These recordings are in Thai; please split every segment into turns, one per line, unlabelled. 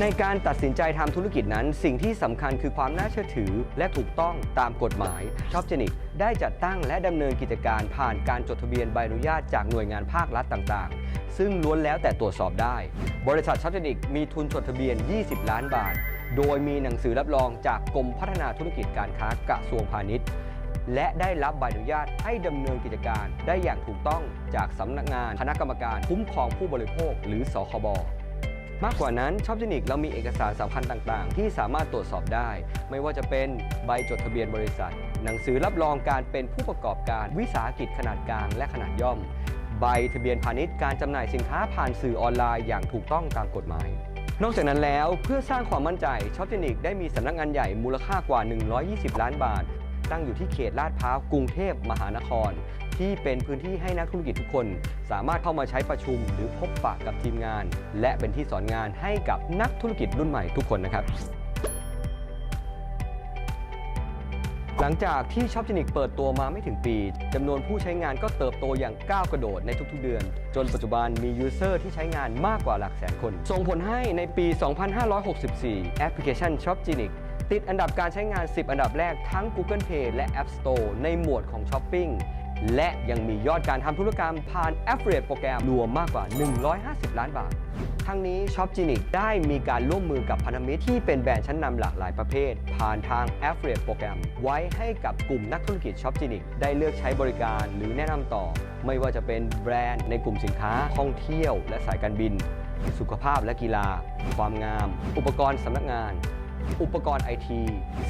ในการตัดสินใจทำธุรกิจนั้น สิ่งที่สำคัญคือความน่าเชื่อถือ และถูกต้องตามกฎหมายช็อปเจนิกได้จัดตั้งและดำเนินกิจการผ่านการจดทะเบียนใบอนุญาตจากหน่วยงานภาครัฐต่างๆ ซึ่งล้วนแล้วแต่ตรวจสอบได้ บริษัทช็อปเจนิกมีทุนจดทะเบียน 20 ล้านบาท โดยมีหนังสือรับรองจากกรมพัฒนาธุรกิจการค้ากระทรวงพาณิชย์และได้รับใบอนุญาตให้ดำเนินกิจการได้อย่างถูกต้องจากสำนักงานคณะกรรมการคุ้มครองผู้บริโภคหรือสคบ มากกว่านั้นช็อปจินิกเรามีเอกสารสำคัญต่างๆ ที่สามารถตรวจสอบได้ ไม่ว่าจะเป็นใบจดทะเบียนบริษัท หนังสือรับรองการเป็นผู้ประกอบการวิสาหกิจขนาดกลางและขนาดย่อม ใบทะเบียนพาณิชย์การจำหน่ายสินค้าผ่านสื่อออนไลน์อย่างถูกต้องตามกฎหมายนอกจากนั้นแล้วเพื่อสร้างความมั่นใจช็อปจินิกได้มีสำนักงานใหญ่มูลค่ากว่า 120 ล้านบาท ตั้งอยู่ที่เขตลาดพร้าวกรุงเทพมหานคร ที่เป็นพื้นที่ให้นักธุรกิจทุกคน สามารถเข้ามาใช้ประชุมหรือพบปะกับทีมงาน และเป็นที่สอนงานให้กับนักธุรกิจรุ่นใหม่ทุกคนนะครับหลังจากที่ช็อปจินิกเปิดตัวมาไม่ถึงปีจำนวนผู้ใช้งานก็เติบโตอย่างก้าวกระโดดในทุกๆเดือน จนปัจจุบันมียูเซอร์ที่ใช้งานมากกว่าหลักแสนคน ส่งผลให้ในปี 2564 แอปพลิเคชันช็อปจินิกติดอันดับการใช้งาน 10 อันดับแรกทั้ง Google Play และ App Store ในหมวดของช้อปปิ้ง และยังมียอดการทำธุรกรรมผ่าน Affiliate โปรแกรมรวมมากกว่า 150 ล้านบาท ทั้งนี้ช็อปจินิกได้มีการร่วมมือกับพันธมิตรที่เป็นแบรนด์ชั้นนำหลากหลายประเภท ผ่านทาง Affiliate โปรแกรม ไว้ให้กับกลุ่มนักธุรกิจช็อปจินิกได้เลือกใช้บริการหรือแนะนำต่อ ไม่ว่าจะเป็นแบรนด์ในกลุ่มสินค้า ท่องเที่ยว และสายการบิน สุขภาพและกีฬา ความงาม อุปกรณ์สำนักงาน อุปกรณ์ไอที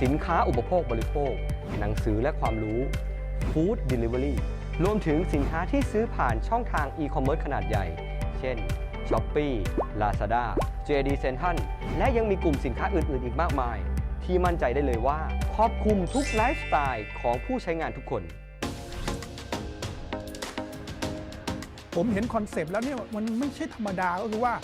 สินค้าอุปโภคบริโภค หนังสือและความรู้ ฟู้ด d e ลิเวอรี่รวมถึงสินค้าที่ซื้อผ่านช่องทางอีคอมเมิร์ซขนาดใหญ่ เช่น Shopee Lazada JD Central และยังมีกลุ่มสินค้าอื่น ๆ อีกมากมาย ที่มั่นใจได้เลยว่าครอบคลุมทุกไลฟ์สไตล์ของผู้ใช้งานทุกคน
ผมเห็นคอนเซปต์แล้วเนี่ยมันไม่ใช่ธรรมดาก็คือว่า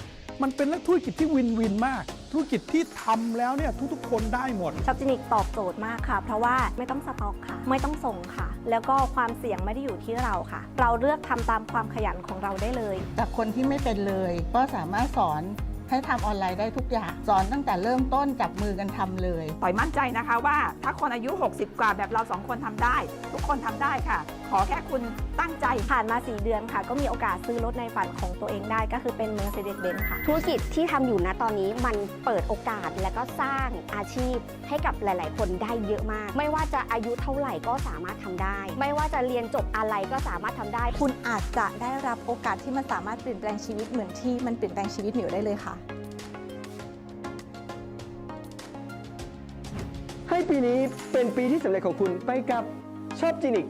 มันเป็นธุรกิจที่วินวินมาก ธุรกิจที่ทำแล้วเนี่ยทุกๆ คนได้หมด
ช็อปจินิกตอบโจทย์มากค่ะ เพราะว่าไม่ต้องสต็อกค่ะ ไม่ต้องส่งค่ะ แล้วก็ความเสี่ยงไม่ได้อยู่ที่เราค่ะ เราเลือกทำตามความขยันของเราได้เลย
จากคนที่ไม่เป็นเลย ก็สามารถสอนให้ทำออนไลน์ได้ทุกอย่าง สอนตั้งแต่เริ่มต้นจับมือกันทำเลย
ต่อยมั่นใจนะคะว่าถ้าคนอายุ 60 กว่าแบบเราสองคนทำได้ ทุกคนทำได้ค่ะ ขอแค่คุณตั้งใจ
ผ่านมา 4 เดือนค่ะ ก็มีโอกาสซื้อรถในฝันของตัวเองได้ก็คือเป็น Mercedes-Benz ค่ะ
ธุรกิจที่ทำอยู่นะตอนนี้มันเปิดโอกาสและก็สร้างอาชีพให้กับหลาย ๆ คนได้เยอะมาก ไม่ว่าจะอายุเท่าไหร่ก็สามารถทำได้ ไม่ว่าจะเรียนจบอะไรก็สามารถทำได้
คุณอาจจะได้รับโอกาสที่มันสามารถเปลี่ยนแปลงชีวิตเหมือนที่มันเปลี่ยนแปลงชีวิตหมิวได้เลยค่ะ
ให้ปีนี้เป็นปีที่สำเร็จของคุณไปกับชอบจินิก